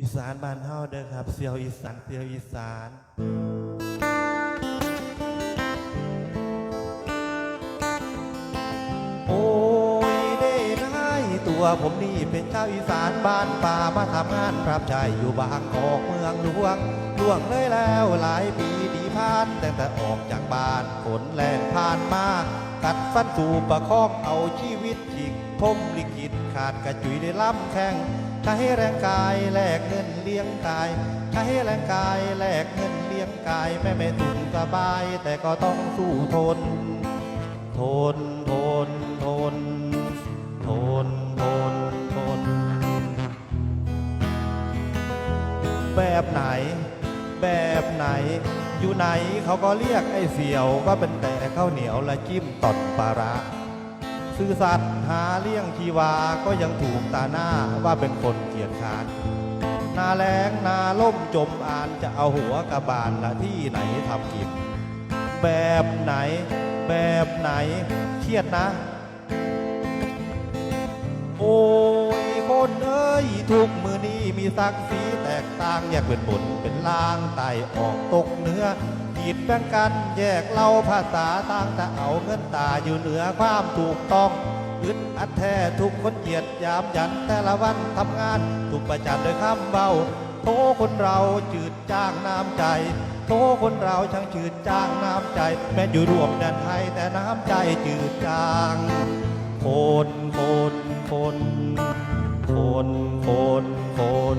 อีสานบ้านเฮาเด้อครับเสียวอีสานเสียวอีสานโอ้ยได้นายตัวผมนี่เป็นชาวอีสานบ้านป่ามาทำงานรับใช้อยู่บางกอกเมืองหลวงล่วงเลยแล้วหลายปีดีผ่านแตั้งแต่ออกจากบ้านฝนแรงผ่านมากัดฟันสู่ประคองเอาชีวิตฉีกพมลิขิตขาดกระจุยได้ล้ำแข่ง ให้แรงกายแลกเงินเลี้ยงกายให้แรงกายแลกเงินเลี้ยงกายแม่ไม่สุขสบาย แต่ก็ต้องสู้ทน ทนทนทนทนทนทน แบบไหน แบบไหน อยู่ไหนเขาก็เรียกไอ้เสี่ยวว่าเป็นแต่ข้าวเหนียวและจิ้มตอดปลาร้า ซื่อสัตย์หาเลี้ยงชีวาก็ยังถูกตาหน้าว่าเป็นคนเกียจค้านนาแรงนาล่มจมอ่านจะเอาหัวกระบาลละที่ไหนทำกินแบบไหน แบบไหนเครียดนะ โอ้ยคนเอ้ยทุกมือนี้มีศักดิ์ศรีแตกต่างแยกเป็นบนเป็นล่างไตออกตกเหนื้อ ขีดแบ่งกันแยกเล่าภาษาต่างแต่เอาเงินตาอยู่เหนือความถูกต้องอึดอัดแท้ทุกคนเหยียดยามยันแต่ละวันทำงานถูกประจานโดวยคำเบาโทคนเราจืดจ้างน้ำใจโทคนเราช่างจืดจ้างน้ำใจ แม้อยู่รวมแดนไทยแต่น้ำใจจืดจางคนคนคนคนคนคน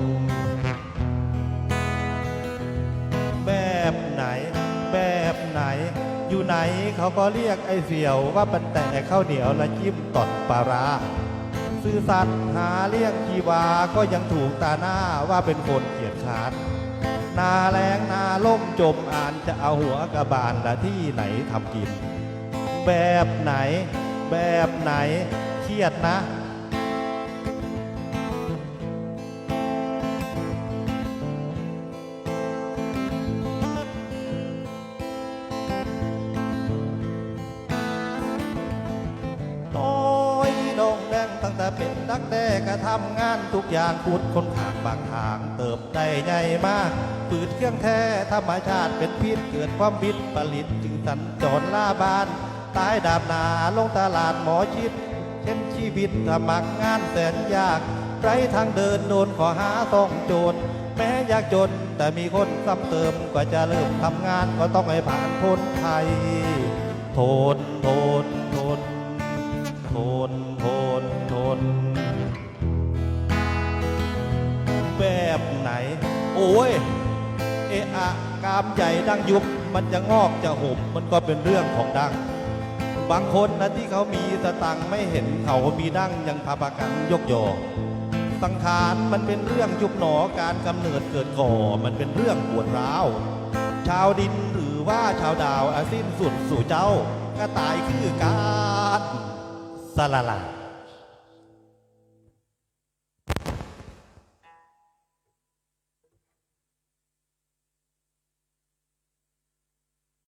ไหนเขาก็เรียกไอ้เสี่ยวว่าเป็นแต่ข้าวเหนียวและจิ้มตดปลาร้าซื่อสัตย์หาเลี้ยงชีวาก็ยังถูกตาหน้าว่าเป็นคนเกียจค้านนาแรงนาล่มจมอ่านจะเอาหัวกระบาลละที่ไหนทำกิน แบบไหน แบบไหน เครียดนะ เป็นนักแด้ก็ทำงานทุกอย่างพูดคนขางบางทางเติบได้ใหญ่มากปืดเครื่องแท้ธรรมชาติเป็นพิษเกิดความวิตผลิตจึงสัญจรล่าบ้านตายดาบหนาลงตลาดหมอชิด เช่นชีวิตสมัครงานแสนยากไรทางเดินโดนขอหาต้องโจรแม้ยากจนแต่มีคนซ้ำเติมกว่าจะเริ่มทำงานก็ต้องให้ผ่านพ้นไทยทนทนทนทนท น แบบไหน โอ้ย เอะอะกามใหญ่ดังยุบ มันจะงอกจะหุบมันก็เป็นเรื่องของดัง บางคนนะที่เขามีสตังไม่เห็นเขามีดั้งยังพาประกันยกยอสังขารมันเป็นเรื่องยุบหนอการกำเนิดเกิดก่อ มันเป็นเรื่องปวดร้าว ชาวดินหรือว่าชาวดาวอาสิ้นสุดสู่เจ้า ก็ตายคือการสละละ